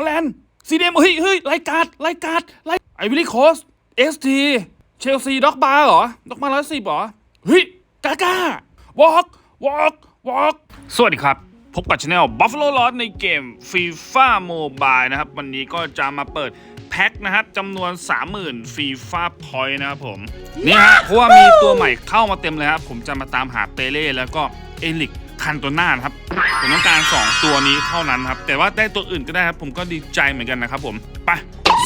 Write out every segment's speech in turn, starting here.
ฮอลแลนด์ซีเดมเฮ้ยเฮ้ยไลกาดไลกาดไลไอวิลลี่โคสเอสทีเชลซีด็อกบาร์เหรอด็อกบาร์ร้อยสิบเหรอเฮ้ยกาก้าวอล์กวอล์กวอล์กสวัสดีครับ พบกับช anel Buffalo Lost ในเกม FIFA Mobile นะครับ วันนี้ก็จะมาเปิดแพ็คนะครับจำนวน 30,000 FIFA Point นะครับผม นี่ฮะเพราะว่ามีตัวใหม่เข้ามาเต็มเลยครับ ผมจะมาตามหาเปเล่แล้วก็เอลิก คันตัวหน้านะครับผมต้องการ 2 ตัวนี้เท่านั้นครับ แต่ว่าได้ตัวอื่นก็ได้ครับ ผมก็ดีใจเหมือนกันนะครับผม ไป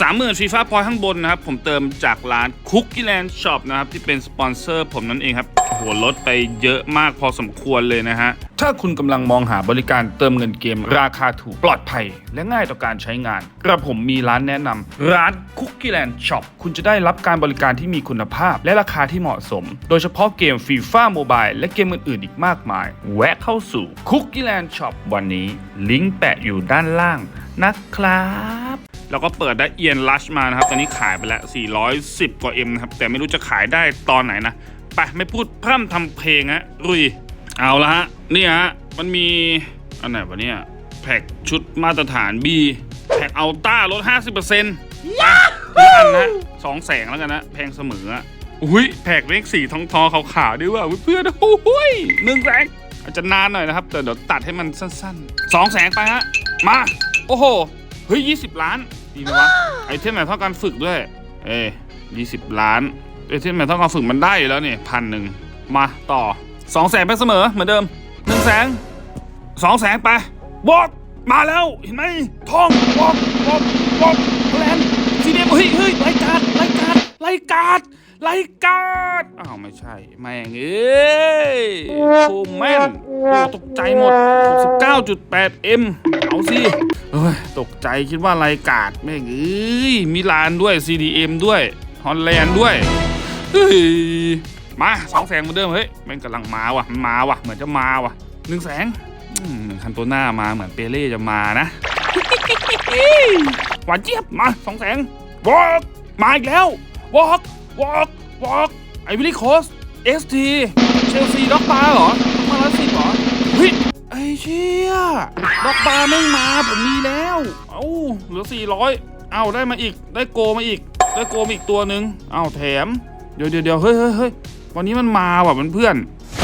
สามหมื่นฟีฟ่าพอยข้างบนนะครับ ผมเติมจากร้านคุกกี้แลนด์ช็อปนะครับ ที่เป็นสปอนเซอร์ผมนั่นเองครับโหลดไปเยอะมากพอสมควรเลยนะฮะ ถ้าคุณกำลังมองหาบริการเติมเงินเกม ราคาถูกปลอดภัย และง่ายต่อการใช้งาน กระผมมีร้านแนะนำร้าน Cookie Land Shop คุณจะได้รับการบริการที่มีคุณภาพ และราคาที่เหมาะสม โดยเฉพาะเกม FIFA Mobile และเกมอื่นๆอีกมากมาย แวะเข้าสู่ Cookie Land Shop วันนี้ ลิงก์แปะอยู่ด้านล่างนะครับแล้วก็เปิดได้เอียนลัชมานะครับ ตอนนี้ขายไปแล้ว 410 กว่า M นะครับ แต่ไม่รู้จะขายได้ตอนไหนนะ ไป ไม่พูดพร่ำทำเพลงฮะรุย เอาละฮะนี่ฮะมันมีอันไหนวะเนี่ยแพ็กชุดมาตรฐาน B แพ็กอัลต้าลด 50%ไปทีละอันนะสองแสงแล้วกันนะ แพงเสมออะอุ้ยแพ็กเลขสีทองทองๆขาวๆด้วยว่าเพื่อนๆโอ้ยหนึ่งแสงอาจจะนานหน่อยนะครับ แต่เดี๋ยวตัดให้มันสั้นๆสองแสงไปฮะ มา โอ้โห เฮ้ยยี่สิบล้าน ดีไหมวะ ไอเทมไหนเท่าการฝึกด้วย เอ้ยี่สิบล้าน ไอเทมไหนเท่าการฝึกมันได้อยู่แล้วนี่พันหนึ่งมาต่อ สองแสนไปเสมอเหมือนเดิมหนึ่งแสนสองแสนไปบอกมาแล้วเห็นไหมทองบอกบอกบอกแลนซีเดมเฮ้ยเฮ้ยไลกาดไลกาดไลกาดไลกาดอ้าวไม่ใช่แม่งเอ้ยโคแม่นตกใจหมด 69.8 M เอาสิเฮ้ยตกใจคิดว่าไลกาดแม่งเอ้ยมิลานด้วย CDM ด้วยฮอลแลนด์ด้วยเฮ้ย มาสองแสงเหมือนเดิมเฮ้ยม่งกำลังมาว่ะมันมาว่ะเหมือนจะมาว่ะหนึ่งแสงอืมคันตัวหน้ามาเหมือนเปเล่จะมานะหวานเจี๊ยบมาสองแสงวอล์กมาอีกแล้ววอล์กวอล์กวอล์กไอวิลลี่โคสเอสทีเชลซีด็อกบาร์เหรอมาแล้วสิเหรอเฮ้ยไอเชี่ยด็อกบาร์แม่มาผมมีแล้ว เอ้าเหลือ400เอ้าได้มาอีกได้โกมาอีกได้โกมาอีกตัวหนึ่งเอ้าแถมเดี๋ยวเดี๋ยวเดี๋ยวเฮ้ยเฮ้ย วันนี้มันมาว่ะเพื่อน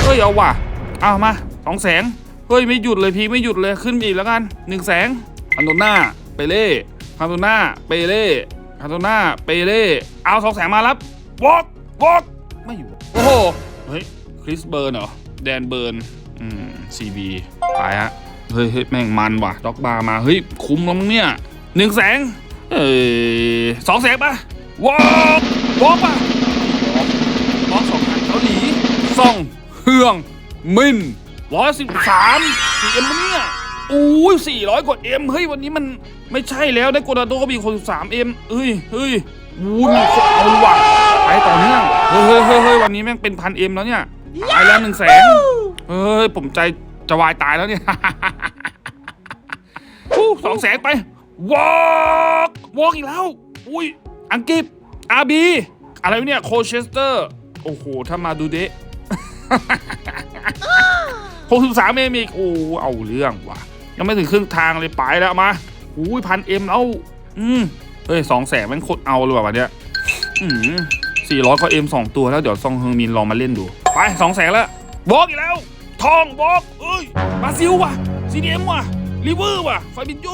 เฮ้ยเอาว่ะเอามาสองแสงเฮ้ยไม่หยุดเลยพีไม่หยุดเลยขึ้นอีกแล้วกันหนึ่งแสงอันโดน่าเปเล่คาโตน่าเปเล่คาโตน่าเปเล่เอาสองแสงมารับวอกวอกไม่อยู่โอ้โหเฮ้ยคริสเบิร์นเหรอแดนเบิร์นอืมซีบีไปฮะเฮ้ยเฮ้ยแม่งมันว่ะด็อกบาร์มาเฮ้ยคุ้มแล้วมั้งเนี่ยหนึ่งแสงเอ้ยสองแสงปะวอกวอกปะ ซองเฮือง มินร้อยสิบสามสี่เอ็มเนี่ยอู้ยสี่ร้อยกว่าเอ็มเฮ้ยวันนี้มันไม่ใช่แล้วได้โกดาโดก็มีคนสิบสามเอ็มเฮ้ยเฮ้ยอู้ยมีคนเอาว่ะไปต่อเนื่องเฮ้ยเฮ้ยเฮ้ยเฮ้ยวันนี้แม่งเป็นพันเอ็มแล้วเนี่ยตายแล้วหนึ่งแสนเฮ้ยผมใจจะวายตายแล้วเนี่ยอู้สองแสนไปวอกวอกอีกแล้ว อุ้ยอังกฤษอาบีอะไรเนี่ยโคเชสเตอร์ โอ้โห ถ้ามาดูเดะ หกสิบสามเอมอีกโอ้เอาเรื่องว่ะ ยังไม่ถึงครึ่งทางเลยไปแล้วมาอุ้ยพันเอ็มแล้วอืมเฮ้ยสองแสนมันโคตรเอาเลยว่ะวันเนี้ยอืมสี่ร้อยก็เอ็มสองตัวแล้วเดี๋ยวซองเฮงมินลองมาเล่นดู ไปสองแสนแล้วบล็อกอีกแล้ว ทองบล็อกเอ้ยบราซิลว่ะซีดีเอ็มว่ะลิเวอร์ว่ะไฟบินโย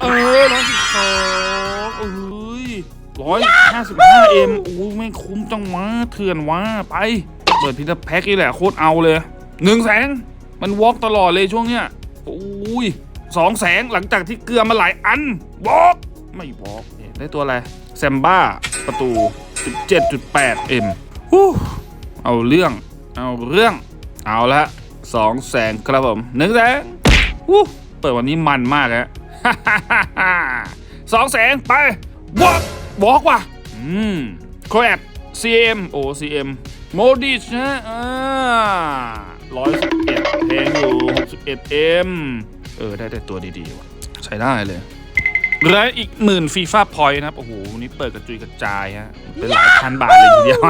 เออร้อยสิบสองเอ้ยร้อยห้าสิบห้าเอ็มโอ้ยไม่คุ้มจังวะเถื่อนวะไป เปิดพิทแพ็กนี่แหละโคตรเอาเลยหนึ่งแสนมันวอล์กตลอดเลยช่วงเนี้ยโอ้ยสองแสงหลังจากที่เกลือมาหลายอันวอล์กไม่วอล์กได้ตัวอะไรแซมบ้าประตู 17.8 M ฮู้เอาเรื่อง เอาเรื่อง เอาละสองแสงครับผมหนึ่งแสงวู้เปิดวันนี้มันมากฮะสองแสงไปวอล์กวอล์กว่ะอืมโคแอด CM โอ้ CM โมดิชนะอ่าร้อยสิบเอ็ดเพลงอยู่หกสิบเอ็ดเอ็มเออ ได้แต่ตัวดีๆว่ะ ใช้ได้เลยและอีกหมื่นฟีฟ่าพอยต์นะครับ โอ้โหวันนี้เปิดกระจุยกระจายฮะ เป็นหลายพันบาทเลยทีเดียว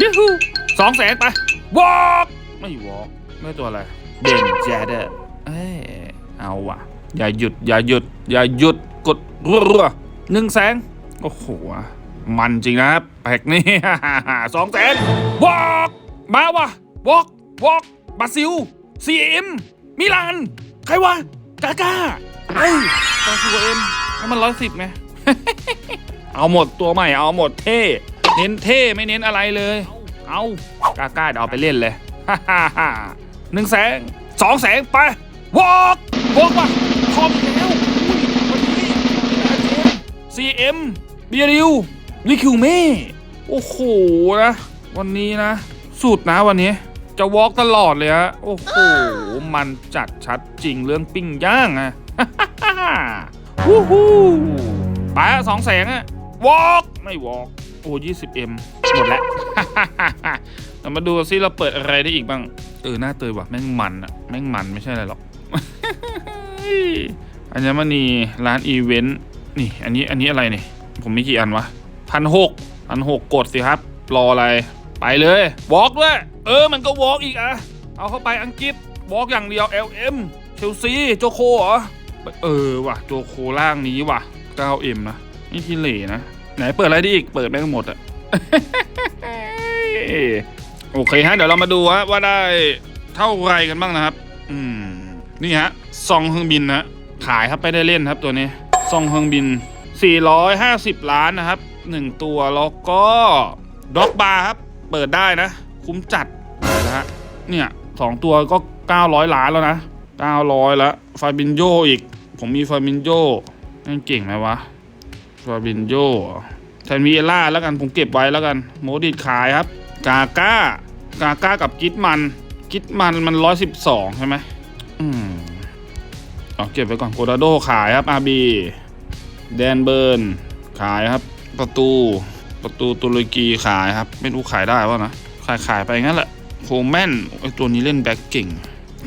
ยูฮูสองแสนไปวอล์กไม่วอล์กไม่ตัวอะไรเบนแจเดอร์เอ้เอาว่ะ อย่าหยุด อย่าหยุด อย่าหยุดกดรัวๆหนึ่งแสง โอ้โห มันจริงนะครับแปลกนี่ สองแสนวอกมาวะวอกวอกบราซิลซีเอ็มมิลาน ใครวะกาก้าเฮ้ยบราซิลเอ็มให้มันร้อยสิบไหมเอาหมดตัวใหม่เอาหมดเท่ เน้นเท่ไม่เน้นอะไรเลย เอากล้าๆเดี๋ยวเอาไปเล่นเลยหนึ่งแสงสองแสงไปวอกวอกมาทอมอีกแล้วอุ้ยวันนี้ซีเอ็มเบียริว ลิคิวเม่โอ้โหนะวันนี้นะ สุดนะวันนี้ จะวอล์กตลอดเลยฮะโอ้โห มันจัดชัดจริงเรื่องปิ้งย่างอะวู้ฮู้ไปอะสองแสงอะวอล์กไม่วอล์กโอ้ยี่สิบเอ็มหมดแล้วเรามาดูซิเราเปิดอะไรได้อีกบ้าง เออหน้าเตยว่ะแม่งมันอะแม่งมันไม่ใช่อะไรหรอกอัญมณีร้านอีเวนต์นี่ อันนี้อันนี้อะไรนี่ผมมีกี่อันวะ พันหกพันหกกดสิครับ รออะไร ไปเลยวอล์กด้วย เออ มันก็วอล์กอีกอะเอาเข้าไปอังกฤษวอล์กอย่างเดียว LM เชลซีโจโคเหรอ เออว่ะ โจโคล่างนี้ว่ะ 9M นะ นี่ทีเหล่นะ ไหนเปิดอะไรได้อีก เปิดแม่งหมดอะโอเคฮะ เดี๋ยวเรามาดูฮะว่าได้เท่าไรกันบ้างนะครับ อืม นี่ฮะซองเฮงบินนะ ขายครับไม่ได้เล่นครับตัวนี้ซองเฮงบิน 450 ล้านนะครับ 1 ตัวแล้วก็ด็อกบาร์ครับ เปิดได้นะ คุ้มจัดนะฮะเนี่ยสองตัวก็ 900 ล้านแล้วนะ 900 แล้วฟาบินโยอีก ผมมีฟาบินโยนั่นเก่งไหมวะฟาบินโยแทนวีเอล่าแล้วกันผมเก็บไว้แล้วกัน โมดิดขายครับ กาก้ากาก้ากับกิตมัน กิตมันมัน112ใช่ไหมอืมเอาเก็บไว้ก่อนโกดาโดขายครับอาบีแดนเบิร์นขายครับ ประตูประตูตุรกีขายครับ ไม่รู้ขายได้ป่ะนะ ขายขายไปงั้นแหละโคแมนไอตัวนี้เล่นแบ็กเก่ง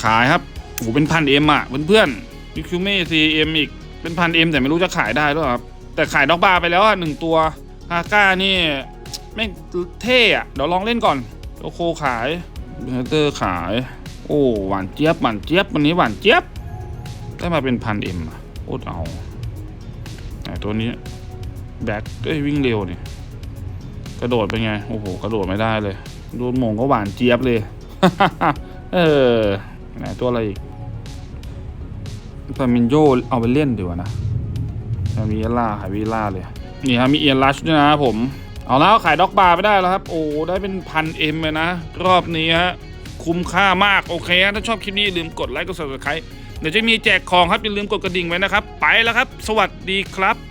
ขายครับโหเป็นพันเอ็มอะเพื่อนๆยูคิวเม่ซีเอ็มอีกเป็นพันเอ็มแต่ไม่รู้จะขายได้หรือเปล่าครับ แต่ขายด็อกบาร์ไปแล้วอะหนึ่งตัวฮาก้านี่แม่เท่อะเดี๋ยวลองเล่นก่อนโลโคขายเบเตอร์ขาย โอ้หวานเจี๊ยบหวานเจี๊ยบวันนี้หวานเจี๊ยบ ได้มาเป็นพันเอ็มอะโคตรเอาไหนตัวนี้ แบ็คเอ้ยวิ่งเร็วนี่กระโดดเป็นไง โอ้โห กระโดดไม่ได้เลยโดนหมงก็หวานเจี๊ยบเลย เออไหนตัวอะไรอีกฟามินโยเอาไปเล่นดีกว่านะมีเอล่าขายวีล่าเลย นี่ฮะมีเอียนลัชด้วยนะผม เอาแล้วขายด็อกบาร์ไปได้แล้วครับ โอ้ได้เป็นพันเอ็มเลยนะ รอบนี้ฮะ คุ้มค่ามาก โอเคฮะถ้าชอบคลิปนี้อย่าลืมกดไลค์กด subscribe เดี๋ยวจะมีแจกของครับ อย่าลืมกดกระดิ่งไว้นะครับ ไปแล้วครับ สวัสดีครับ